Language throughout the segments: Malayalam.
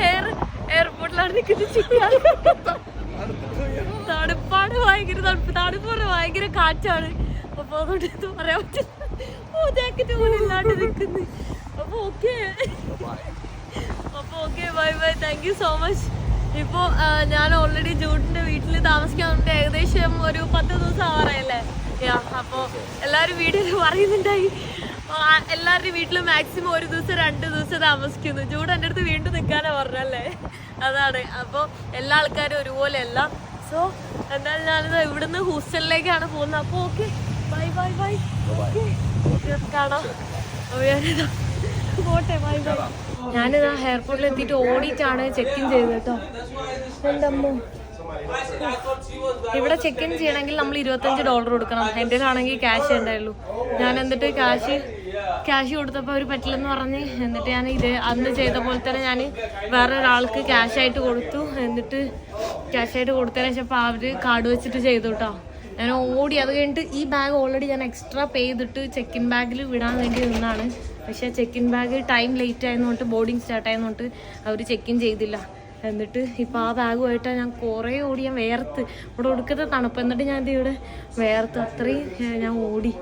ഹെയർ എയർപോർട്ടിലാണ് നിൽക്കുന്നത് തണുപ്പാണ് ഭയങ്കര തണുപ്പ്. തണുപ്പ് പറഞ്ഞാൽ ഭയങ്കര കാറ്റാണ്. അപ്പൊ അതുകൊണ്ട് ഇത് പറയാൻ പറ്റില്ല. ഓ ജാക്കറ്റ് ഇല്ലാണ്ട് നിൽക്കുന്നു. അപ്പൊ ഓക്കെ അപ്പൊ okay bye bye thank you so much ഇപ്പോൾ ഞാൻ ഓൾറെഡി ജൂട്ടിന്റെ വീട്ടിൽ താമസിക്കാൻ വേണ്ടി ഏകദേശം ഒരു പത്ത് ദിവസം ആവാറായല്ലേ? യാ അപ്പോ എല്ലാരും വീഡിയോയിൽ പറയുന്നുണ്ടായി. എല്ലാവരുടെയും വീട്ടിൽ മാക്സിമം ഒരു ദിവസം രണ്ട് ദിവസം താമസിക്കുന്നു. ചൂട് എന്റെ അടുത്ത് വീണ്ടും നിൽക്കാനാ പറഞ്ഞല്ലേ അതാണ്. അപ്പോൾ എല്ലാ ആൾക്കാരും ഒരുപോലെ അല്ല സോ എന്തായാലും ഞാനിത് ഇവിടുന്ന് ഹോസ്റ്റലിലേക്കാണ് പോകുന്നത്. അപ്പോൾ ഓക്കെ ബൈ ബൈ ബൈ കാണാം. അപ്പൊ ഞാനിതാ പോട്ടെ ബൈ ബൈ ഞാനിതാ എയർപോർട്ടിൽ എത്തിയിട്ട് ഓടിയിട്ടാണ് ചെക്ക് ഇൻ ചെയ്തത് കേട്ടോ. എന്റെ അമ്മ ഇവിടെ ചെക്ക് ഇൻ ചെയ്യണമെങ്കിൽ നമ്മൾ ഇരുപത്തഞ്ച് ഡോളർ കൊടുക്കണം. എന്റെ ആണെങ്കിൽ ക്യാഷ് ഉണ്ടായുള്ളൂ. ഞാൻ എന്നിട്ട് ക്യാഷ് ക്യാഷ് കൊടുത്തപ്പോൾ അവർ പറ്റില്ലെന്ന് പറഞ്ഞ് എന്നിട്ട് ഞാൻ ഇത് അന്ന് ചെയ്ത പോലെ തന്നെ ഞാൻ വേറെ ഒരാൾക്ക് ക്യാഷ് ആയിട്ട് കൊടുത്തു. എന്നിട്ട് ക്യാഷ് ആയിട്ട് കൊടുത്തതിന് ശേഷം അപ്പോൾ അവർ കാർഡ് വെച്ചിട്ട് ചെയ്തു കേട്ടോ ഞാൻ ഓടി അത് കഴിഞ്ഞിട്ട് ഈ ബാഗ് ഓൾറെഡി ഞാൻ എക്സ്ട്രാ പേ ചെയ്തിട്ട് ചെക്ക് ഇൻ ബാഗിൽ വിടാൻ വേണ്ടി നിന്നാണ്. പക്ഷേ check in bag time late ആയതുകൊണ്ട് ബോർഡിങ് സ്റ്റാർട്ട് ആയതുകൊണ്ട് അവർ ചെക്ക് ഇൻ ചെയ്തില്ല. എന്നിട്ട് ഇപ്പോൾ ആ ബാഗുമായിട്ടാണ് ഞാൻ കുറേ ഓടി ഞാൻ വേർത്ത്. ഇവിടെ ഒടുക്കത്തെ തണുപ്പ്. എന്നിട്ട് ഞാൻ ഇവിടെ വേർത്ത്. അത്രയും ഞാൻ- ഞാൻ ഓടി.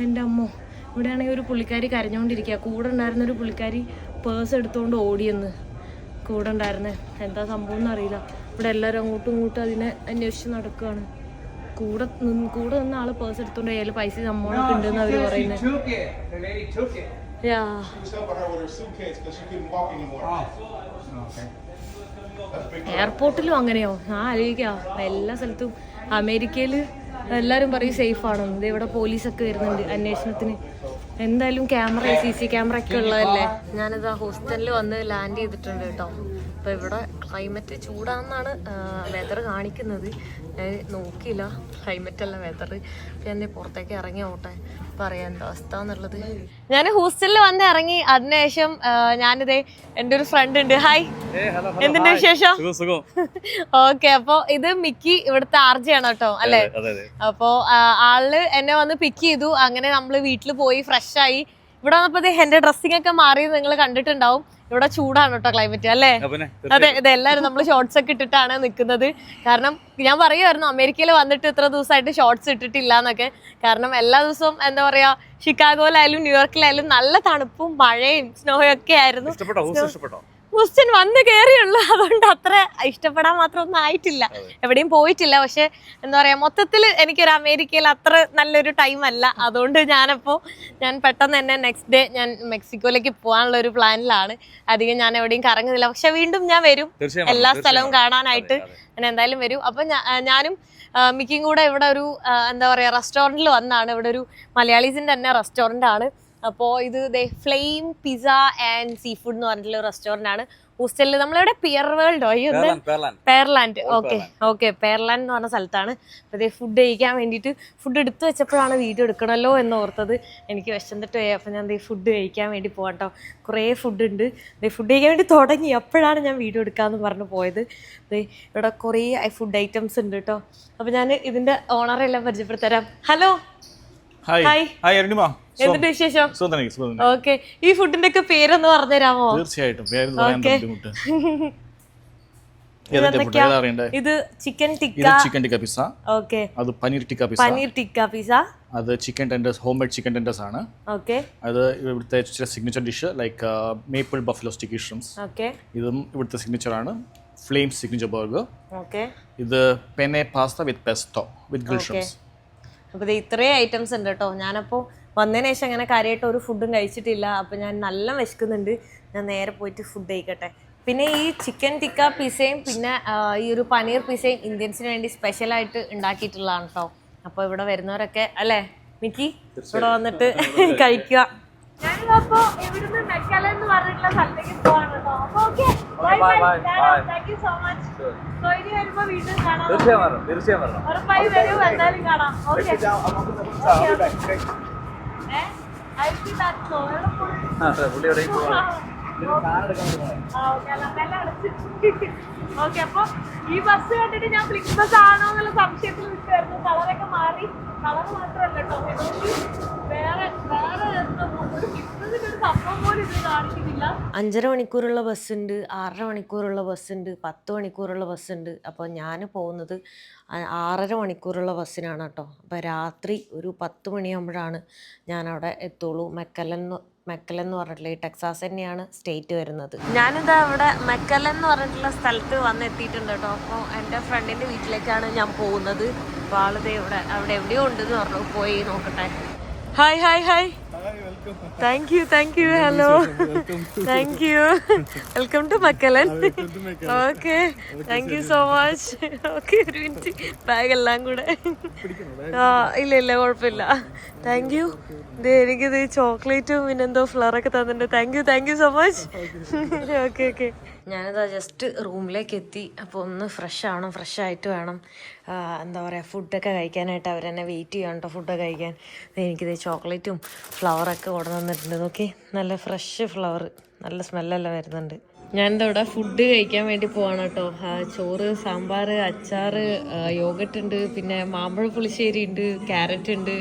എന്റെ അമ്മോ ഇവിടെയാണെങ്കിൽ ഒരു പുള്ളിക്കാരി കരഞ്ഞുകൊണ്ടിരിക്കുക കൂടെ ഉണ്ടായിരുന്ന ഒരു പുള്ളിക്കാരി പേഴ്സ് എടുത്തുകൊണ്ട് ഓടിയെന്ന്. കൂടെ ഉണ്ടായിരുന്നേ. എന്താ സംഭവം എന്നറിയില്ല. ഇവിടെ എല്ലാവരും അങ്ങോട്ടും ഇങ്ങോട്ടും അതിനെ അന്വേഷിച്ച് നടക്കുകയാണ് കൂടെ നിന്ന് കൂടെ നിന്ന ആൾ പേഴ്സ് എടുത്തോണ്ട് അയാൾ പൈസ സംഭവം ഉണ്ടെന്ന് അവർ പറയുന്നത് എയർപോർട്ടിലും അങ്ങനെയോ? ആ ആലോചിക്കാം എല്ലാ സ്ഥലത്തും. അമേരിക്കയിൽ എല്ലാവരും പറയും സേഫ് ആണെന്ന് ഇവിടെ പോലീസൊക്കെ വരുന്നുണ്ട് അന്വേഷണത്തിന്. എന്തായാലും ക്യാമറ സി സി ക്യാമറ ഒക്കെ ഉള്ളതല്ലേ? ഞാനിത് ആ ഹോസ്റ്റലിൽ വന്ന് ലാൻഡ് ചെയ്തിട്ടുണ്ട് കേട്ടോ. അപ്പോൾ ഇവിടെ ക്ലൈമറ്റ് ചൂടാണെന്നാണ് വെതർ കാണിക്കുന്നത്. നോക്കിയില്ല ക്ലൈമറ്റ് അല്ല വെതർ ഞാൻ പുറത്തേക്ക് ഇറങ്ങി ഓട്ടെ. പറയാം എന്താ അവസ്ഥ എന്നുള്ളത്? ഞാൻ ഹോസ്റ്റലിൽ വന്ന് ഇറങ്ങി അതിനുശേഷം ഞാനിതേ എന്റെ ഒരു ഫ്രണ്ട് ഉണ്ട്. ഹായ് എന്തിന്റെ വിശേഷം? സുഖം സുഖം. ഓക്കെ അപ്പൊ ഇത് മിക്കി ഇവിടുത്തെ ആർജയാണ് കേട്ടോ അല്ലെ? അതെ അതെ അപ്പോ ആൾ എന്നെ വന്ന് പിക്ക് ചെയ്തു. അങ്ങനെ നമ്മൾ വീട്ടിൽ പോയി ഫ്രഷ് ആയി. ഇവിടെ വന്നപ്പോ എന്റെ ഡ്രസ്സിംഗ് ഒക്കെ മാറി നിങ്ങൾ കണ്ടിട്ടുണ്ടാവും. ഇവിടെ ചൂടാണ് കേട്ടോ ക്ലൈമറ്റ് അല്ലേ? അതെ ഇതെല്ലാരും നമ്മൾ ഷോർട്സ് ഒക്കെ ഇട്ടിട്ടാണ് നിൽക്കുന്നത് കാരണം ഞാൻ പറയുമായിരുന്നു അമേരിക്കയിൽ വന്നിട്ട് ഇത്ര ദിവസമായിട്ട് ഷോർട്സ് ഇട്ടിട്ടില്ല എന്നൊക്കെ. കാരണം എല്ലാ ദിവസവും എന്താ പറയാ ഷിക്കാഗോയിലായാലും ന്യൂയോർക്കിലായാലും നല്ല തണുപ്പും മഴയും സ്നോയും ഒക്കെ ആയിരുന്നു. ക്വസ്റ്റ്യൻ വന്ന് കയറിയുള്ളൂ അതുകൊണ്ട് അത്ര ഇഷ്ടപ്പെടാൻ മാത്രം ഒന്നും ആയിട്ടില്ല എവിടെയും പോയിട്ടില്ല. പക്ഷെ എന്താ പറയാ മൊത്തത്തിൽ എനിക്കൊരു അമേരിക്കയിൽ അത്ര നല്ലൊരു ടൈം അല്ല. അതുകൊണ്ട് ഞാനപ്പോൾ ഞാൻ പെട്ടെന്ന് തന്നെ നെക്സ്റ്റ് ഡേ ഞാൻ മെക്സിക്കോയിലേക്ക് പോകാനുള്ള ഒരു പ്ലാനിലാണ് അധികം ഞാൻ എവിടെയും കറങ്ങുന്നില്ല. പക്ഷെ വീണ്ടും ഞാൻ വരും. എല്ലാ സ്ഥലവും കാണാനായിട്ട്. ഞാൻ എന്തായാലും വരും. അപ്പൊ ഞാനും മിക്കും കൂടെ ഇവിടെ ഒരു എന്താ പറയാ റെസ്റ്റോറന്റിൽ വന്നാണ്. ഇവിടെ ഒരു മലയാളീസിന്റെ തന്നെ റെസ്റ്റോറന്റ് ആണ്. അപ്പോൾ ഇത് ദേ flame pizza and sea food എന്ന് പറഞ്ഞിട്ടുള്ള റെസ്റ്റോറന്റ് ആണ്. ഹോസ്റ്റലിൽ നമ്മളിവിടെ? പിയർ വേൾഡോ. പേർലാൻഡ് ഓക്കെ ഓക്കെ പേർലാൻഡ് എന്ന് പറഞ്ഞ സ്ഥലത്താണ്. അപ്പോൾ ഇതേ ഫുഡ് കഴിക്കാൻ വേണ്ടിയിട്ട് ഫുഡ് എടുത്തു വെച്ചപ്പോഴാണ് വീഡിയോ എടുക്കണമല്ലോ എന്ന് ഓർത്തത്. എനിക്ക് വിശന്നിട്ട് പോയി. അപ്പോൾ ഞാൻ ദേ ഫുഡ് കഴിക്കാൻ വേണ്ടി പോകാം കേട്ടോ കുറേ ഫുഡ് ഉണ്ട്. ദേ ഫുഡ് കഴിക്കാൻ വേണ്ടി തുടങ്ങി. അപ്പോഴാണ് ഞാൻ വീഡിയോ എടുക്കാമെന്ന് പറഞ്ഞ് പോയത്. ദേ ഇവിടെ കുറേ ഫുഡ് ഐറ്റംസ് ഉണ്ട് കേട്ടോ അപ്പോൾ ഞാൻ ഇതിന്റെ ഓണറെ എല്ലാം പരിചയപ്പെടുത്തരാം hello hi hi. Hi Arunima. എന്തുണ്ട് വിശേഷം? ഓക്കെ. ഈ ഫുഡിന്റെ ഒക്കെ പേരൊന്ന് പറഞ്ഞുതരാമോ തീർച്ചയായിട്ടും. പേര്. ബുദ്ധിമുട്ട് ഇത് chicken tikka. Chicken tikka pizza. Okay. അത് പനീർ ടിക്ക പിസ്സ. പനീർ ടിക്ക പിസ അത് chicken tenders home made chicken tenders ആണ്. ഓക്കെ. അത് ഇവിടുത്തെ ചില signature dish like maple buffalo sticky shrimps okay. ഇതും ഇവിടുത്തെ സിഗ്നേച്ചർ ആണ്. Flame signature burger okay. ഇത് penne pasta with pesto with grill shrimps അപ്പോൾ ഇത് ഇത്രയും ഐറ്റംസ് ഉണ്ട് കേട്ടോ ഞാനപ്പോൾ വന്നതിന് ശേഷം അങ്ങനെ കാര്യമായിട്ട് ഒരു ഫുഡും കഴിച്ചിട്ടില്ല. അപ്പം ഞാൻ നല്ല വിശക്കുന്നുണ്ട്. ഞാൻ നേരെ പോയിട്ട് ഫുഡ് കഴിക്കട്ടെ. പിന്നെ ഈ ചിക്കൻ ടിക്ക പിസയും പിന്നെ ഈ ഒരു പനീർ പിസയും ഇന്ത്യൻസിന് വേണ്ടി സ്പെഷ്യലായിട്ട് ഉണ്ടാക്കിയിട്ടുള്ളതാണ് കേട്ടോ അപ്പോൾ ഇവിടെ വരുന്നവരൊക്കെ അല്ലേ? മിക്കി ഇവിടെ വന്നിട്ട് കഴിക്കുക. ഞാനിപ്പോ ഇവിടുന്ന് മെക്കല എന്ന് പറഞ്ഞിട്ടുള്ള സ്ഥലത്തേക്ക് പോവാണ് കേട്ടോ അപ്പൊ okay bye bye thank you so much so ഇനി വരുമ്പോ വീണ്ടും കാണാം. തീർച്ചയായും ഉറപ്പായി വരും. എന്തായാലും കാണാം. ഓക്കെ പുള്ളി എവിടെയും ഓക്കെ അപ്പൊ ഈ ബസ് കണ്ടിട്ട് ഞാൻ ഫ്ലിക്സ് ബസ് ആണോ എന്നുള്ള സംശയത്തിൽ നിൽക്കുമായിരുന്നു കളറൊക്കെ മാറി. കളർ മാത്രമല്ല കേട്ടോ. വേറെ വേറെ ഒരു ഫ്ലിക്സ് അഞ്ചര മണിക്കൂറുള്ള ഉണ്ട് ആറര മണിക്കൂറുള്ള ബസ്സുണ്ട് പത്ത് മണിക്കൂറുള്ള ഉണ്ട് അപ്പോൾ ഞാൻ പോകുന്നത് ആറര മണിക്കൂറുള്ള ബസ്സിനാണ് കേട്ടോ. അപ്പോൾ രാത്രി ഒരു പത്ത് മണിയാകുമ്പോഴാണ് ഞാൻ അവിടെ എത്തുള്ളൂ. മെക്കലൻ മെക്കലൻ എന്ന് പറഞ്ഞിട്ടുള്ള ഈ ടെക്സാസ് തന്നെയാണ് സ്റ്റേറ്റ് വരുന്നത്. ഞാനിതാ അവിടെ മെക്കലൻ എന്ന് പറഞ്ഞിട്ടുള്ള സ്ഥലത്ത് വന്ന് എത്തിയിട്ടുണ്ട് കേട്ടോ. അപ്പോൾ എന്റെ ഫ്രണ്ടിന്റെ വീട്ടിലേക്കാണ് ഞാൻ പോകുന്നത്. അപ്പോൾ ആളിത് ഇവിടെ അവിടെ എവിടെയോ ഉണ്ടെന്ന് പറഞ്ഞു. പോയി നോക്കട്ടെ. Hi hi hi. Thank you thank you hello thank you welcome to McAllen okay thank you so much okay ഒരു മിനിറ്റ് ബാഗ് എല്ലാം കൂടെ. ആ ഇല്ല ഇല്ല കുഴപ്പമില്ല. താങ്ക് യു ഇത് എനിക്കിത് ചോക്ലേറ്റും പിന്നെന്തോ ഫ്ലവറൊക്കെ തന്നിട്ടുണ്ട്. Thank you thank you so much okay okay ഞാനിതാ ജസ്റ്റ് റൂമിലേക്ക് എത്തി അപ്പോൾ ഒന്ന് ഫ്രഷ് ആവണം ഫ്രഷ് ആയിട്ട് വേണം. എന്താ പറയുക ഫുഡൊക്കെ കഴിക്കാനായിട്ട് അവരെന്നെ വെയിറ്റ് ചെയ്യണം കേട്ടോ ഫുഡൊക്കെ കഴിക്കാൻ. എനിക്കിത് ചോക്ലേറ്റും ഫ്ലവറൊക്കെ കൊണ്ടു തന്നിട്ടുണ്ട് നോക്കി നല്ല ഫ്രഷ് ഫ്ലവർ നല്ല സ്മെല്ലെല്ലാം വരുന്നുണ്ട്. ഞാനിതാ ഇവിടെ ഫുഡ് കഴിക്കാൻ വേണ്ടി പോവാണ് കേട്ടോ. ചോറ് സാമ്പാർ അച്ചാർ യോഗട്ട് ഉണ്ട് പിന്നെ മാമ്പഴ പുളിശ്ശേരി ഉണ്ട് ക്യാരറ്റ് ഉണ്ട്.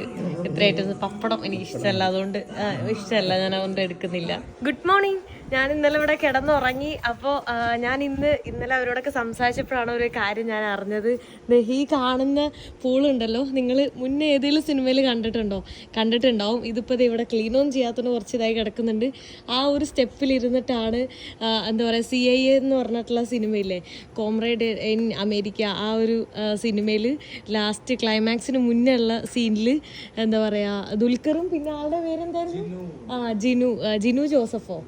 ഇത്ര ഐറ്റംസ് പപ്പടം എനിക്ക് ഇഷ്ടമല്ല അതുകൊണ്ട് ഇഷ്ടമല്ല. ഞാൻ അതുകൊണ്ട് എടുക്കുന്നില്ല. ഗുഡ് മോർണിംഗ് ഞാൻ ഇന്നലെ ഇവിടെ കിടന്നുറങ്ങി. അപ്പോൾ ഞാൻ ഇന്ന് ഇന്നലെ അവരോടൊക്കെ സംസാരിച്ചപ്പോഴാണ് ഒരു കാര്യം ഞാൻ അറിഞ്ഞത്. ഈ കാണുന്ന പൂളുണ്ടല്ലോ നിങ്ങൾ മുന്നേ ഏതെങ്കിലും സിനിമയിൽ കണ്ടിട്ടുണ്ടോ? കണ്ടിട്ടുണ്ടാവും. ഇതിപ്പോൾ ഇത് ഇവിടെ ക്ലീൻ ഓൺ ചെയ്യാത്തതിന് കുറച്ച് ഇതായി കിടക്കുന്നുണ്ട്. ആ ഒരു സ്റ്റെപ്പിൽ ഇരുന്നിട്ടാണ് എന്താ പറയുക സി ഐ എ എന്ന് പറഞ്ഞിട്ടുള്ള സിനിമയില്ലേ? കോംറേഡ് ഇൻ അമേരിക്ക ആ ഒരു സിനിമയിൽ ലാസ്റ്റ് ക്ലൈമാക്സിന് മുന്നേ ഉള്ള സീനിൽ എന്താ പറയുക ദുൽഖറും പിന്നെ ആളുടെ പേരെന്തായിരുന്നു? ആ ജിനു ജിനു ജോസഫോ.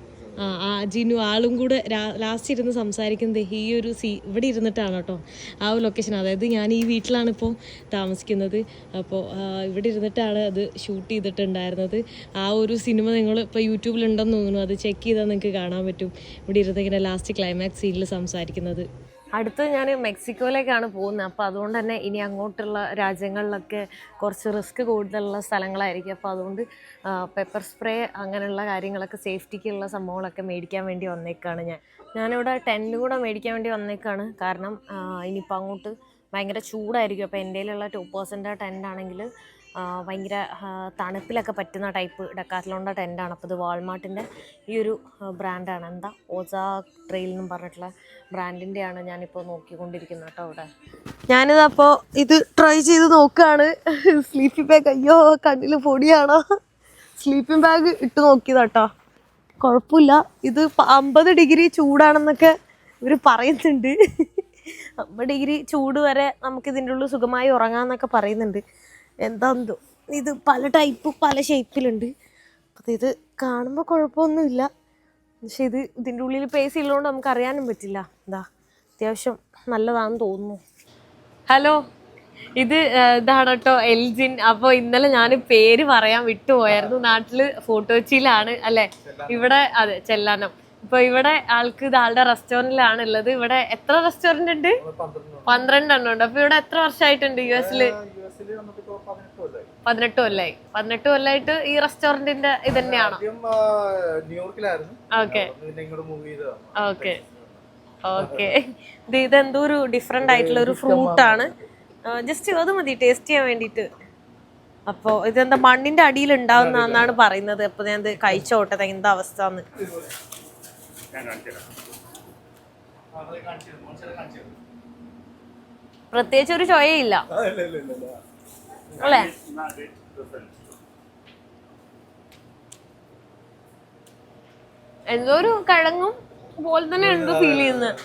ജിനു ആളും കൂടെ ലാസ്റ്റ് ഇരുന്ന് സംസാരിക്കുന്നത് ഈ ഒരു സീ ഇവിടെ ഇരുന്നിട്ടാണ് കേട്ടോ ആ ഒരു ലൊക്കേഷൻ അതായത് ഞാൻ ഈ വീട്ടിലാണ് ഇപ്പോൾ താമസിക്കുന്നത്. അപ്പോൾ ഇവിടെ ഇരുന്നിട്ടാണ് അത് ഷൂട്ട് ചെയ്തിട്ടുണ്ടായിരുന്നത്. ആ ഒരു സിനിമ നിങ്ങൾ ഇപ്പോൾ യൂട്യൂബിലുണ്ടെന്ന് തോന്നുന്നു. അത് ചെക്ക് ചെയ്താൽ നിങ്ങൾക്ക് കാണാൻ പറ്റും. ഇവിടെ ഇരുന്നിങ്ങനെ ലാസ്റ്റ് ക്ലൈമാക്സ് സീനിൽ സംസാരിക്കുന്നത്. അടുത്ത് ഞാൻ മെക്സിക്കോയിലേക്കാണ് പോകുന്നത്. അപ്പോൾ അതുകൊണ്ട് തന്നെ ഇനി അങ്ങോട്ടുള്ള രാജ്യങ്ങളിലൊക്കെ കുറച്ച് റിസ്ക് കൂടുതലുള്ള സ്ഥലങ്ങളായിരിക്കും. അപ്പോൾ അതുകൊണ്ട് പെപ്പർ സ്പ്രേ അങ്ങനെയുള്ള കാര്യങ്ങളൊക്കെ സേഫ്റ്റിക്കുള്ള സംഭവങ്ങളൊക്കെ മേടിക്കാൻ വേണ്ടി വന്നേക്കാണ് ഞാൻ. ഞാനിവിടെ ടെന്റും കൂടെ മേടിക്കാൻ വേണ്ടി വന്നേക്കാണ്. കാരണം ഇനിയിപ്പോൾ അങ്ങോട്ട് ഭയങ്കര ചൂടായിരിക്കും. അപ്പോൾ എന്റെ കയ്യിലുള്ള ടു പേഴ്സന്റെ ടെന്റ് ആണെങ്കിൽ ഭയങ്കര തണുപ്പിലൊക്കെ പറ്റുന്ന ടൈപ്പ് ഡെക്കാത്ലോണിന്റെ ടെന്റാണ് അപ്പോൾ ഇത് വാൾമാർട്ടിന്റെ ഈ ഒരു ബ്രാൻഡാണ് എന്താ? ഓസാ ട്രെയിൽ എന്നും പറഞ്ഞിട്ടുള്ള ബ്രാൻഡിന്റെയാണ് ഞാനിപ്പോൾ നോക്കിക്കൊണ്ടിരിക്കുന്നത് കേട്ടോ ഇവിടെ ഞാനിതപ്പോൾ ഇത് ട്രൈ ചെയ്ത് നോക്കുകയാണ് സ്ലീപ്പിംഗ് ബാഗ് അയ്യോ കണ്ണിൽ പൊടിയാണോ? സ്ലീപ്പിംഗ് ബാഗ് ഇട്ട് നോക്കിയതാട്ടോ കുഴപ്പമില്ല. ഇത് അമ്പത് ഡിഗ്രി ചൂടാണെന്നൊക്കെ ഇവർ പറയുന്നുണ്ട്. അമ്പത് ഡിഗ്രി ചൂട് വരെ നമുക്കിതിന്റെ ഉള്ളിൽ സുഖമായി ഉറങ്ങാമെന്നൊക്കെ പറയുന്നുണ്ട്. എന്താന്തോ. ഇത് പല ടൈപ്പ് പല ഷേപ്പിലുണ്ട് അപ്പം ഇത് കാണുമ്പോൾ കുഴപ്പമൊന്നുമില്ല പക്ഷേ ഇത് ഇതിന്റെ ഉള്ളിൽ പേസ് ഉള്ളതുകൊണ്ട് നമുക്ക് അറിയാനും പറ്റില്ല. എന്താ അത്യാവശ്യം നല്ലതാണെന്ന് തോന്നുന്നു. ഹലോ ഇത് ഇതാണ് കേട്ടോ എൽജിൻ. അപ്പോൾ ഇന്നലെ ഞാൻ പേര് പറയാൻ വിട്ടുപോയായിരുന്നു. നാട്ടിൽ ഫോട്ടോച്ചിയിലാണ് അല്ലെ? ഇവിടെ അതെ ചെല്ലാനം. ഇപ്പൊ ഇവിടെ ആൾക്ക് ഇത് ആളുടെ റെസ്റ്റോറന്റിലാണ് ഉള്ളത്. ഇവിടെ എത്ര റെസ്റ്റോറന്റ് ഉണ്ട്? പന്ത്രണ്ടെണ്ണം ഉണ്ട്. അപ്പൊ ഇവിടെ എത്ര വർഷമായിട്ടുണ്ട് യു എസിൽ? പതിനെട്ട് കൊല്ലായി. പതിനെട്ട് കൊല്ലായിട്ട് ഈ റെസ്റ്റോറന്റിന്റെ ഇത് തന്നെയാണോ? ഓക്കെ. ഓക്കെ. ഓക്കെ. ഇത് ഇതെന്തോ ഒരു ഡിഫറെന്റ് ആയിട്ടുള്ള ഒരു ഫ്രൂട്ട് ആണ്. ജസ്റ്റ് അത് മതി ടേസ്റ്റ് ചെയ്യാൻ വേണ്ടിയിട്ട്. അപ്പോൾ ഇതെന്താ മണ്ണിന്റെ അടിയിൽ ഉണ്ടാവുന്നതെന്നാണ് പറയുന്നത്. അപ്പോൾ ഞാൻ ഇത് കഴിച്ചോട്ടെ എന്താ അവസ്ഥ എന്ന്. പ്രത്യേകിച്ച് ഒരു ചോയയില്ല അല്ലേ? എന്തോ ഒരു കിഴങ്ങും പോലെ തന്നെ ഉണ്ട് ഫീൽ ചെയ്യുന്നത്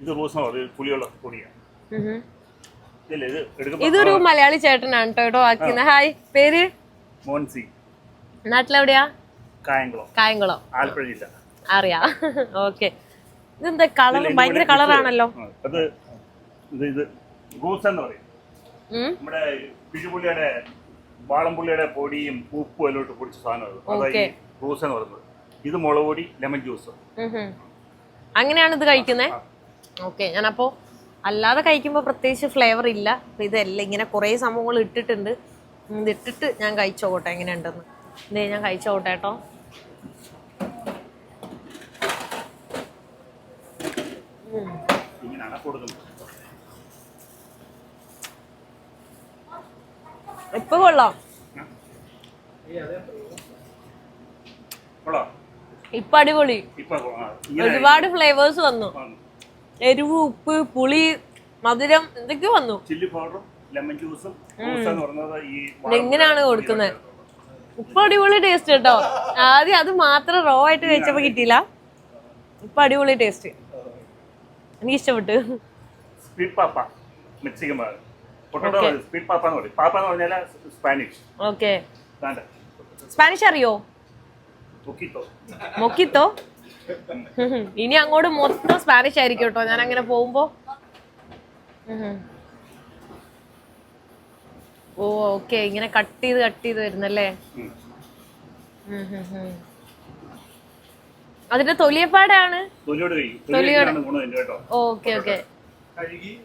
ഇത് റോസ് പുളിയുള്ള പൊടിയാണ് ഇതൊരു മലയാളി ചേട്ടനാണ് കേട്ടോ ഹായ് പേര്? മോൻസി. നാട്ടിലെവിടെയാ? കായംകുളം. കായംകുളം. ആലപ്പുഴ ജില്ല. അറിയാം. ഓക്കെ. ഇതെന്താ കളർ ഭയങ്കര കളറാണല്ലോ. അത് ഇത് ഇത് റോസ് എന്ന് പറയും. നമ്മുടെ പിഴുപുള്ളിയുടെ വാളംപുള്ളിയുടെ പൊടിയും ഉപ്പും എല്ലാം ഇട്ട് പൊടിച്ച സാധനം അത് അതാ ഓക്കേ. റോസ് എന്ന് പറയുന്നത്. ഇത് മുളക് പൊടി ലെമൺ ജ്യൂസ്. അങ്ങനെയാണ് ഇത് കഴിക്കുന്നത് ഓക്കെ. ഞാനപ്പോ അല്ലാതെ കഴിക്കുമ്പോൾ പ്രത്യേകിച്ച് ഫ്ലേവർ ഇല്ല. അപ്പൊ ഇതെല്ലാം ഇങ്ങനെ കുറേ സംഭവങ്ങൾ ഇട്ടിട്ടുണ്ട്. ഇതിട്ടിട്ട് ഞാൻ കഴിച്ചോട്ടെ. എങ്ങനെയുണ്ടെന്ന്. ഇതേ ഞാൻ കഴിച്ചോട്ടെ കേട്ടോ. ഇങ്ങനെയാണ് കൊടുക്കുന്നത്. ഇപ്പൊ കൊള്ളാം. കൊള്ളാം. ഇപ്പൊ അടിപൊളി. ഒരുപാട് ഫ്ലേവേഴ്സ് വന്നു. എരിവ് ഉപ്പ് പുളി മധുരം എന്തൊക്കെയോ വന്നു. ചില്ലി പൗഡറും ലെമൺ ജ്യൂസും എങ്ങനെയാണ് കൊടുക്കുന്നത്. ഇപ്പൊ അടിപൊളി ടേസ്റ്റ് കേട്ടോ. ആദ്യം അത് മാത്രം റോ ആയിട്ട് കഴിച്ചപ്പോ കിട്ടിയില്ല. ഇപ്പൊ അടിപൊളി ടേസ്റ്റ് എനിക്ക് ഇഷ്ടപ്പെട്ടു സ്പീഡ് പാപ്പ മെക്സിക്കൻ ഭാഗം പൊട്ടറ്റോ സ്പീഡ് പാപ്പ എന്ന് പറയും. പാപ്പ എന്ന് പറഞ്ഞാൽ സ്പാനിഷ് ഓക്കെ സ്പാനിഷ് അറിയോ? പൊക്കിത്തോ മൊക്കിത്തോ ഇനി അങ്ങോട്ട് മൊത്തം സ്പാനിഷ് ആയിരിക്കും കേട്ടോ. ഞാൻ അങ്ങനെ പോകുമ്പോ. ഉം. ഓ ഓക്കെ ഇങ്ങനെ കട്ട് ചെയ്ത് കട്ട് ചെയ്ത് വരുന്നല്ലേ? ഉം. ഉം, ഉം, ഉം. അതിന്റെ തൊലിയപ്പാടാണ്? Okay okay.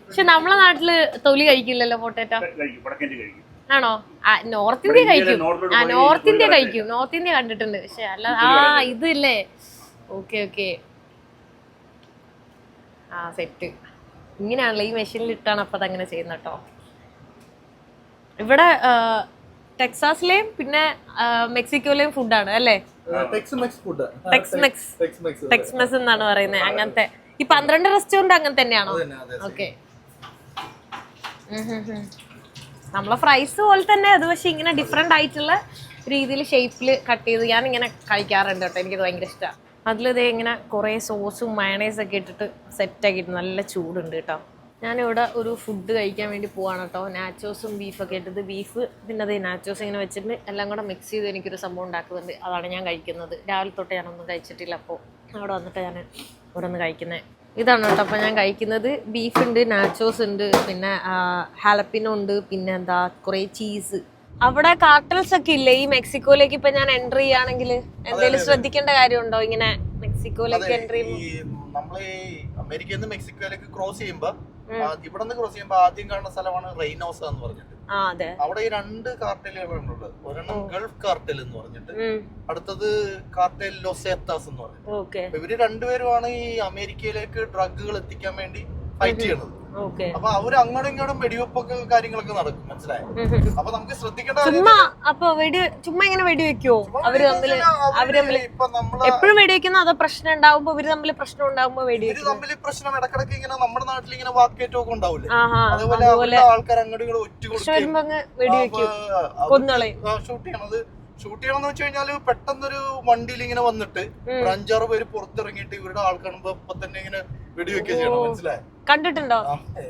പക്ഷെ നമ്മളെ നാട്ടിൽ തൊലി കഴിക്കില്ലല്ലോ പൊട്ടേറ്റോ? ആണോ? നോർത്ത് ഇന്ത്യ കഴിക്കും. ആ നോർത്ത് ഇന്ത്യ കഴിക്കും. നോർത്ത് ഇന്ത്യ കണ്ടിട്ടുണ്ട്. പക്ഷെ അല്ല ആ ഇതല്ലേ? Okay okay. ആ സെറ്റ്. ഇങ്ങനെയാണല്ലോ ഈ മെഷീനിൽ ഇട്ടാണ് അപ്പൊ അതങ്ങനെ ചെയ്യുന്നത് കേട്ടോ. ഇവിടെ ടെക്സാസിലെയും പിന്നെ മെക്സിക്കോയിലെയും ഫുഡാണ് അല്ലേ? Tex Mex food Tex Mex Tex Mex Tex Mex എന്നാണ് പറയുന്നത്. അങ്ങനത്തെ. ഈ പന്ത്രണ്ട് റെസ്റ്റോറന്റ് അങ്ങനെ തന്നെയാണോ? ഓക്കെ നമ്മളെ ഫ്രൈസ് പോലെ തന്നെ. അത് പക്ഷെ ഇങ്ങനെ ഡിഫറെന്റ് ആയിട്ടുള്ള രീതിയിൽ ഷേപ്പിൽ കട്ട് ചെയ്ത് ഞാൻ ഇങ്ങനെ കഴിക്കാറുണ്ട് കേട്ടോ. എനിക്കത് ഭയങ്കര ഇഷ്ടമാണ് അതിലിത് ഇങ്ങനെ കുറേ സോസും മയണൈസൊക്കെ ഇട്ടിട്ട് സെറ്റ് ആക്കിയിട്ട് നല്ല ചൂടുണ്ട് കേട്ടോ. ഞാനിവിടെ ഒരു ഫുഡ് കഴിക്കാൻ വേണ്ടി പോവാണ് കേട്ടോ നാച്ചോസും ബീഫൊക്കെ ഇട്ടത് ബീഫ് പിന്നെ അതേ നാച്ചോസ് ഇങ്ങനെ വെച്ചിട്ട് എല്ലാം കൂടെ മിക്സ് ചെയ്ത് എനിക്കൊരു സംഭവം ഉണ്ടാക്കുന്നുണ്ട്. അതാണ് ഞാൻ കഴിക്കുന്നത്. രാവിലെ തൊട്ട് ഞാനൊന്നും കഴിച്ചിട്ടില്ല അപ്പോൾ അവിടെ വന്നിട്ട് ഞാൻ ഇവിടെ നിന്ന് കഴിക്കുന്നത് ഇതാണ് കേട്ടോ അപ്പോൾ ഞാൻ കഴിക്കുന്നത് ബീഫ് ഉണ്ട് നാച്ചോസ് ഉണ്ട് പിന്നെ ഹാലപ്പിനോ ഉണ്ട് പിന്നെ എന്താ കുറേ ചീസ് അവിടെ കാർട്ടൽസ് ഒക്കെ ഇല്ലേ? ഈ മെക്സിക്കോയിലേക്ക് ഇപ്പൊ ഞാൻ എൻട്രി ചെയ്യുകയാണെങ്കിൽ എന്തെങ്കിലും ശ്രദ്ധിക്കേണ്ട കാര്യമുണ്ടോ ഇങ്ങനെ മെക്സിക്കോയിലേക്ക് എൻട്രി നമ്മൾ ഈ അമേരിക്കയിൽ നിന്ന് മെക്സിക്കോയിലേക്ക് ക്രോസ് ചെയ്യുമ്പോ ഇവിടെ നിന്ന് ക്രോസ് ചെയ്യുമ്പോൾ ആദ്യം കാണുന്ന സ്ഥലമാണ് റെയിനോസ എന്ന് പറഞ്ഞിട്ട്. അവിടെ ഈ രണ്ട് കാർട്ടലുകളുണ്ട് ഒരെണ്ണം ഗൾഫ് കാർട്ടൽ എന്ന് പറഞ്ഞിട്ട് അടുത്തത് കാർട്ടൽ ലൊസേത്താസ് എന്ന് പറഞ്ഞിട്ട്. ഇവർ രണ്ടുപേരുമാണ് ഈ അമേരിക്കയിലേക്ക് ഡ്രഗുകൾ എത്തിക്കാൻ വേണ്ടി ഫൈറ്റ് ചെയ്യണത്. അപ്പൊ അവർ അങ്ങോട്ടും ഇങ്ങോട്ടും വെടിവെപ്പൊക്കെ കാര്യങ്ങളൊക്കെ നടക്കും മനസ്സിലായോ? അപ്പൊ നമുക്ക് ശ്രദ്ധിക്കേണ്ട ചുമ്മാ അപ്പൊ വെടി ചുമ്മാ ഇങ്ങനെ വെടി വെക്കുവോ അവർ തമ്മിൽ അവർ തമ്മിൽ ഇപ്പൊ നമ്മൾ എപ്പോഴും വെടി വെക്കുന്ന അതോ പ്രശ്നം ഉണ്ടാവുമ്പോ ഇവർ തമ്മിൽ പ്രശ്നം ഉണ്ടാവുമ്പോ വെടി ഇവർ തമ്മിൽ പ്രശ്നം ഇടക്കിടക്ക് ഇങ്ങനെ നമ്മുടെ നാട്ടിൽ ഇങ്ങനെ വാക്കേറ്റമൊക്കെ ഉണ്ടാവില്ലേ അതേപോലെ ആൾക്കാർ അങ്ങോട്ടും ഇങ്ങോട്ടും ഒറ്റ കൊടുക്കും ഷൂട്ട് ചെയ്യണത് ഷൂട്ട് ചെയ്യണമെന്ന് വെച്ച് കഴിഞ്ഞാൽ പെട്ടെന്നൊരു വണ്ടിയിൽ ഇങ്ങനെ വന്നിട്ട് ഒരു അഞ്ചാറ് പേര് പുറത്തിറങ്ങിയിട്ട് ഇവരുടെ ആൾ കാണുമ്പോ ഇപ്പൊ തന്നെ ഇങ്ങനെ വെടിവെക്കുക ചെയ്യണം. മനസ്സിലായി? കണ്ടിട്ടുണ്ടോ?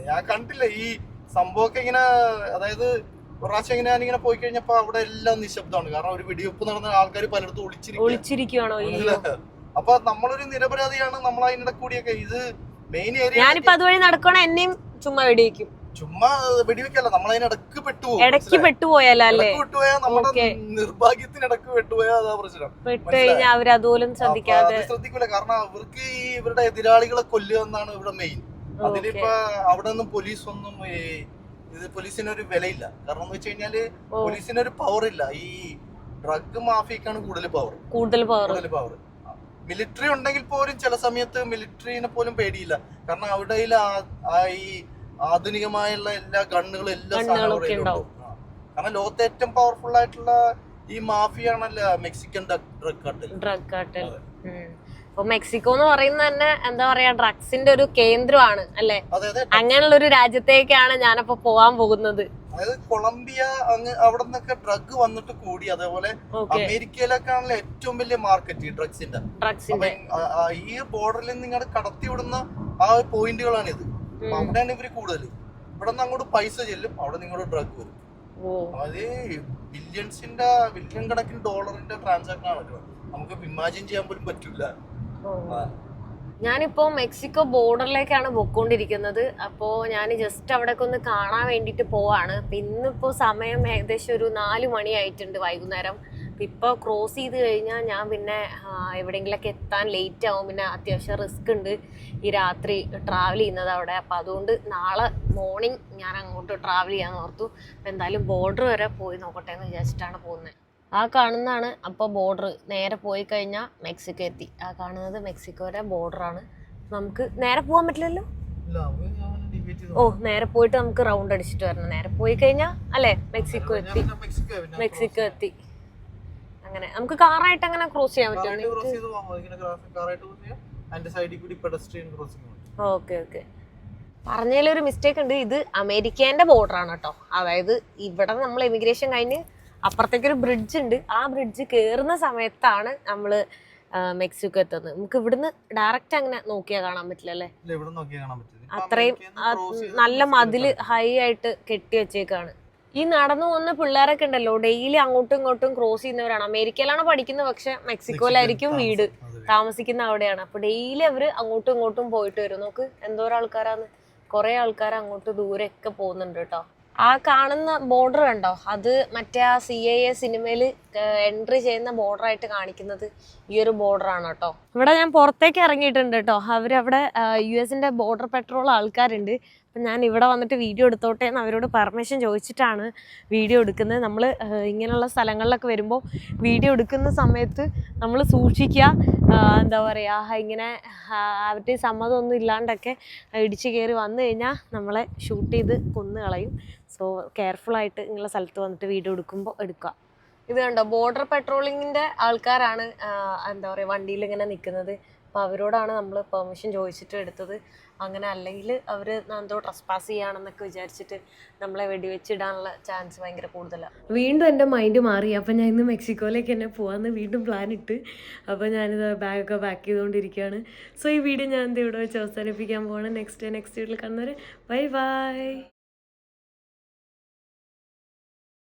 ഞാൻ കണ്ടില്ല. ഈ സംഭവമൊക്കെ ഇങ്ങനെ അതായത് പ്രാവശ്യം ഇങ്ങനെ ഞാനിങ്ങനെ പോയി കഴിഞ്ഞപ്പോ അവിടെ എല്ലാം നിശബ്ദമാണ്. കാരണം ഒരു വെടിവെപ്പ് നടന്ന ആൾക്കാർ പലയിടത്തും ഒളിച്ചിരിക്കും ഒളിച്ചിരിക്കുവാണോ ഈ അപ്പൊ നമ്മളൊരു നിരപരാധിയാണ് നമ്മൾ അതിനിടെ കൂടിയൊക്കെ. ഇത് മെയിൻ ഏരിയ ഞാനിപ്പോ അതുവഴി നടക്കണ എന്നെയും ചുമ്മാ വെടി വെക്കും ചുമ്മാ വെടിവെക്കല്ല ഇടയ്ക്ക് അതിനിടക്ക് പെട്ടുപോകും. ഇടയ്ക്ക് പെട്ടുപോയാലോ അല്ലേ ഇടയ്ക്ക് വിട്ടുപോയാൽ നമ്മുടെ നിർഭാഗ്യത്തിന് നിർഭാഗ്യത്തിനിടക്ക് പെട്ടുപോയാൽ അതാ പ്രശ്നം. പെട്ട് കഴിഞ്ഞാൽ അവർ അതുപോലും ശ്രദ്ധിക്കാതെ ശ്രദ്ധിക്കൂല. കാരണം അവർക്ക് ഈ ഇവരുടെ എതിരാളികളെ കൊല്ലുക എന്നാണ് ഇവിടെ മെയിൻ അതിനിപ്പോ അവിടെ നിന്നും പോലീസ് ഒന്നും ഇത് പോലീസിനൊരു വിലയില്ല. കാരണം എന്ന് വെച്ച് കഴിഞ്ഞാൽ പോലീസിന് ഒരു പവർ ഇല്ല. ഈ ഡ്രഗ് മാഫിയക്കാണ് കൂടുതൽ പവർ കൂടുതൽ പവർ കൂടുതൽ പവർ മിലിറ്ററി ഉണ്ടെങ്കിൽ പോലും ചില സമയത്ത് മിലിറ്ററിനെ പോലും പേടിയില്ല. കാരണം അവിടെ ഈ ആധുനികമായുള്ള എല്ലാ ഗണ്ണുകളും എല്ലാ സാധനങ്ങളും. കാരണം ലോകത്തെ ഏറ്റവും പവർഫുൾ ആയിട്ടുള്ള ഈ മാഫിയാണല്ലോ Mexican drug cartel drug cartel അപ്പൊ മെക്സിക്കോ എന്ന് പറയുന്നത് തന്നെ എന്താ പറയാ ഡ്രഗ്സിന്റെ ഒരു കേന്ദ്രമാണ് അല്ലെ? അങ്ങനെയുള്ള ഒരു രാജ്യത്തേക്കാണ് ഞാനപ്പോ പോവാൻ പോകുന്നത്. അതായത് കൊളംബിയ അങ്ങ് അവിടെ നിന്നൊക്കെ ഡ്രഗ് വന്നിട്ട് കൂടി അതേപോലെ അമേരിക്കയിലൊക്കെയാണല്ലോ ഏറ്റവും വലിയ മാർക്കറ്റ് ഈ ഡ്രഗ്സിന്റെ ഡ്രഗ്സിന്റെ ഈ ബോർഡറിൽ നിങ്ങൾ കടത്തി വിടുന്ന ആ പോയിന്റുകളാണ് ഇത് അപ്പൊ അവിടെയാണ് ഇവർ കൂടുതൽ ഇവിടെ നിന്ന് അങ്ങോട്ട് പൈസ ചെല്ലും അവിടെ നിങ്ങളുടെ ഡ്രഗ് വരും. അതായത് ബില്യൺസിന്റെ ബില്യൺ കണക്കിന് ഡോളറിന്റെ ട്രാൻസാക്ഷൻ നടക്കുന്നത് നമുക്ക് ഇമാജിൻ ചെയ്യാൻ പോലും പറ്റില്ല. ഞാനിപ്പോ മെക്സിക്കോ ബോർഡറിലേക്കാണ് പൊക്കോണ്ടിരിക്കുന്നത് അപ്പോ ഞാൻ ജസ്റ്റ് അവിടേക്ക് ഒന്ന് കാണാൻ വേണ്ടിട്ട് പോവാണ്. ഇന്നിപ്പോ സമയം ഏകദേശം ഒരു നാല് മണിയായിട്ടുണ്ട് വൈകുന്നേരം. ഇപ്പൊ ക്രോസ് ചെയ്ത് കഴിഞ്ഞാൽ ഞാൻ പിന്നെ എവിടെയെങ്കിലൊക്കെ എത്താൻ ലേറ്റ് ആവും. പിന്നെ അത്യാവശ്യം റിസ്ക് ഉണ്ട് ഈ രാത്രി ട്രാവൽ ചെയ്യുന്നത് അവിടെ. അപ്പൊ അതുകൊണ്ട് നാളെ മോർണിംഗ് ഞാൻ അങ്ങോട്ട് ട്രാവൽ ചെയ്യാൻ ഓർത്തു. അപ്പൊ എന്തായാലും ബോർഡർ വരെ പോയി നോക്കട്ടെ എന്ന് വിചാരിച്ചിട്ടാണ് പോകുന്നത് ആ കാണുന്നതാണ്. അപ്പോൾ ബോർഡർ നേരെ പോയി കഴിഞ്ഞാൽ മെക്സിക്കോ എത്തി. ആ കാണുന്നത് മെക്സിക്കോയുടെ ബോർഡറാണ് നമുക്ക് നേരെ പോകാൻ പറ്റില്ലല്ലോ? ഓ നേരെ പോയിട്ട് നമുക്ക് റൗണ്ട് അടിച്ചിട്ട് വരണം. നേരെ പോയി കഴിഞ്ഞാൽ അല്ലേ മെക്സിക്കോ എത്തി. മെക്സിക്കോ എത്തി. അങ്ങനെ. നമുക്ക് കാറായിട്ട് അങ്ങനെ ക്രോസ് ചെയ്യാൻ ഉണ്ട്. ഓക്കെ ഓക്കെ പറഞ്ഞതിൽ ഒരു മിസ്റ്റേക്ക് ഉണ്ട്. ഇത് അമേരിക്കേന്റെ ബോർഡർ ആണ് കേട്ടോ. അതായത് ഇവിടെ നമ്മൾ എമിഗ്രേഷൻ കഴിഞ്ഞ് അപ്പുറത്തേക്ക് ഒരു ബ്രിഡ്ജ് ഉണ്ട്. ആ ബ്രിഡ്ജ് കയറുന്ന സമയത്താണ് നമ്മൾ മെക്സിക്കോ എത്തുന്നത്. നമുക്ക് ഇവിടുന്ന് ഡയറക്റ്റ് അങ്ങനെ നോക്കിയാൽ കാണാൻ പറ്റില്ല അല്ലേ? അത്രയും നല്ല മതിൽ ഹൈ ആയിട്ട് കെട്ടി വെച്ചേക്കാണ്. ഈ നടന്നു പോകുന്ന പിള്ളേരൊക്കെ ഉണ്ടല്ലോ ഡെയിലി അങ്ങോട്ടും ഇങ്ങോട്ടും ക്രോസ് ചെയ്യുന്നവരാണ്. അമേരിക്കയിലാണ് പഠിക്കുന്നത് പക്ഷെ മെക്സിക്കോയിലായിരിക്കും വീട്. താമസിക്കുന്ന അവിടെയാണ്. അപ്പൊ ഡെയിലി അവർ അങ്ങോട്ടും ഇങ്ങോട്ടും പോയിട്ട് വരും. നോക്ക് എന്തോരം ആൾക്കാരാന്ന്. കുറെ ആൾക്കാർ അങ്ങോട്ട് ദൂരെ ഒക്കെ പോകുന്നുണ്ട് കേട്ടോ. ആ കാണുന്ന ബോർഡർ കണ്ടോ? അത് മറ്റേ ആ സി ഐ എ സിനിമയിൽ എൻട്രി ചെയ്യുന്ന ബോർഡർ ആയിട്ട് കാണിക്കുന്നത് ഈ ഒരു ബോർഡർ ആണ് കേട്ടോ. ഇവിടെ ഞാൻ പുറത്തേക്ക് ഇറങ്ങിയിട്ടുണ്ട് കേട്ടോ. അവരവിടെ യു എസിന്റെ ബോർഡർ പെട്രോൾ ആൾക്കാരുണ്ട്. അപ്പം ഞാൻ ഇവിടെ വന്നിട്ട് വീഡിയോ എടുത്തോട്ടെ എന്ന് അവരോട് പെർമിഷൻ ചോദിച്ചിട്ടാണ് വീഡിയോ എടുക്കുന്നത്. നമ്മൾ ഇങ്ങനെയുള്ള സ്ഥലങ്ങളിലൊക്കെ വരുമ്പോൾ വീഡിയോ എടുക്കുന്ന സമയത്ത് നമ്മൾ സൂക്ഷിക്കുക. എന്താ പറയുക ഇങ്ങനെ അവരുടെ സമ്മതമൊന്നും ഇല്ലാണ്ടൊക്കെ ഇടിച്ച് കയറി വന്നു കഴിഞ്ഞാൽ നമ്മളെ ഷൂട്ട് ചെയ്ത് കൊന്നു കളയും. സോ കെയർഫുള്ളായിട്ട് ഇങ്ങനെയുള്ള സ്ഥലത്ത് വന്നിട്ട് വീഡിയോ എടുക്കുമ്പോൾ എടുക്കുക. ഇത് കണ്ടോ ബോർഡർ പെട്രോളിങ്ങിന്റെ ആൾക്കാരാണ് എന്താ പറയുക വണ്ടിയിൽ ഇങ്ങനെ നിൽക്കുന്നത്. അപ്പോൾ അവരോടാണ് നമ്മൾ പെർമിഷൻ ചോദിച്ചിട്ട് എടുത്തത്. അങ്ങനെ അല്ലെങ്കിൽ അവർ എന്തോ ട്രസ് പാസ് ചെയ്യുകയാണെന്നൊക്കെ വിചാരിച്ചിട്ട് നമ്മളെ വെടിവെച്ചിടാനുള്ള ചാൻസ് ഭയങ്കര കൂടുതലാണ് വീണ്ടും എന്റെ മൈൻഡ് മാറി. അപ്പോൾ ഞാൻ ഇന്ന് മെക്സിക്കോയിലേക്ക് തന്നെ പോകാമെന്ന് വീണ്ടും പ്ലാൻ ഇട്ട്. അപ്പോൾ ഞാനിത് ബാഗൊക്കെ പാക്ക് ചെയ്തുകൊണ്ടിരിക്കുകയാണ് സോ ഈ വീഡിയോ ഞാൻ എന്ത് ഇവിടെ വെച്ച് അവസാനിപ്പിക്കാൻ പോവാണ്. നെക്സ്റ്റ് ഡേ നെക്സ്റ്റ് വീട്ടിൽ കാണുന്നവർ ബൈ ബൈ